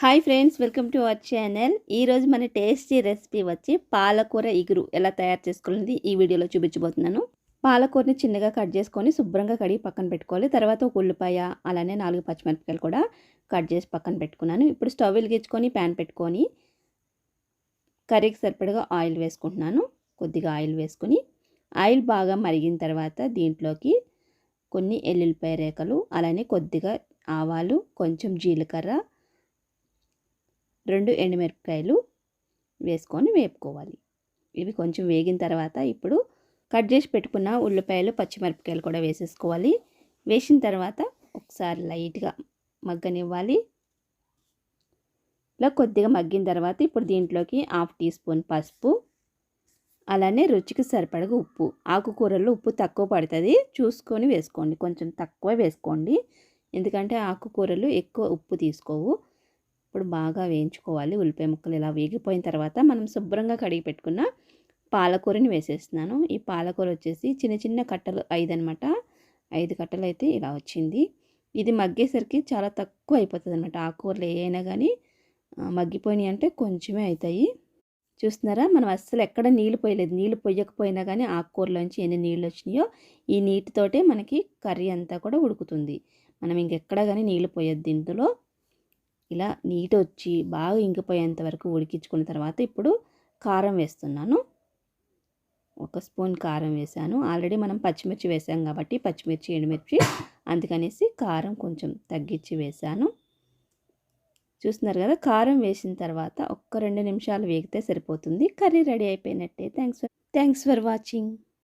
Hi friends welcome to our channel ఈరోజు మన tasty recipe వచ్చి పాలకూర ఇగురు ఎలా తయారు చేసుకోవాలనేది ఈ వీడియోలో చూపించబోతున్నాను. పాలకూరని చిన్నగా కట్ చేసుకొని శుభ్రంగా కడిగి పక్కన పెట్టుకోవాలి. తర్వాత ఒక ఉల్లిపాయ అలానే నాలుగు పచ్చిమిరపకాయలు కూడా కట్ చేసి పక్కన పెట్టుకున్నాను. ఇప్పుడు స్టవ్ వెలిగించుకొని ప్యాన్ పెట్టుకొని కర్రీకి సరిపడగా ఆయిల్ వేసుకుంటున్నాను. కొద్దిగా ఆయిల్ వేసుకొని ఆయిల్ బాగా మరిగిన తర్వాత దీంట్లోకి కొన్ని ఎల్లుల్లిపాయ రేఖలు అలానే కొద్దిగా ఆవాలు కొంచెం జీలకర్ర రెండు ఎండుమిరపకాయలు వేసుకొని వేపుకోవాలి. ఇవి కొంచెం వేగిన తర్వాత ఇప్పుడు కట్ చేసి పెట్టుకున్న ఉల్లిపాయలు పచ్చిమిరపకాయలు కూడా వేసేసుకోవాలి. వేసిన తర్వాత ఒకసారి లైట్గా మగ్గనివ్వాలి. ఇలా కొద్దిగా మగ్గిన తర్వాత ఇప్పుడు దీంట్లోకి హాఫ్ టీ స్పూన్ పసుపు అలానే రుచికి సరిపడగా ఉప్పు. ఆకుకూరల్లో ఉప్పు తక్కువ పడుతుంది. చూసుకొని వేసుకోండి. కొంచెం తక్కువ వేసుకోండి. ఎందుకంటే ఆకుకూరలు ఎక్కువ ఉప్పు తీసుకోవు. ఇప్పుడు బాగా వేయించుకోవాలి. ఉల్లిపాయ ముక్కలు ఇలా వేగిపోయిన తర్వాత మనం శుభ్రంగా కడిగి పెట్టుకున్న పాలకూరని వేసేస్తున్నాను. ఈ పాలకూర వచ్చేసి చిన్న చిన్న కట్టలు ఐదు అనమాట ఐదు కట్టలు అయితే ఇలా వచ్చింది. ఇది మగ్గేసరికి చాలా తక్కువ అయిపోతుంది అనమాట ఆకుకూరలు ఏ అయినా కానీ మగ్గిపోయినాయి అంటే కొంచెమే అవుతాయి చూస్తున్నారా? మనం అస్సలు ఎక్కడ నీళ్ళు పోయలేదు. నీళ్ళు పోయకపోయినా కానీ ఆకుకూరలోంచి ఎన్ని నీళ్ళు వచ్చినాయో ఈ నీటితోటే మనకి కర్రీ అంతా కూడా ఉడుకుతుంది. మనం ఇంకెక్కడ కానీ నీళ్ళు పోయొద్దు ఇందులో. ఇలా నీట్ వచ్చి బాగా ఇంకిపోయేంత వరకు ఉడికించుకున్న తర్వాత ఇప్పుడు కారం వేస్తున్నాను. ఒక స్పూన్ కారం వేసాను. ఆల్రెడీ మనం పచ్చిమిర్చి వేసాం కాబట్టి పచ్చిమిర్చి ఎండుమిర్చి అందుకనేసి కారం కొంచెం తగ్గించి వేసాను. చూస్తున్నారు కదా కారం వేసిన తర్వాత ఒక్క రెండు నిమిషాలు వేగితే సరిపోతుంది. కర్రీ రెడీ అయిపోయినట్టే. Thanks for thanks for watching.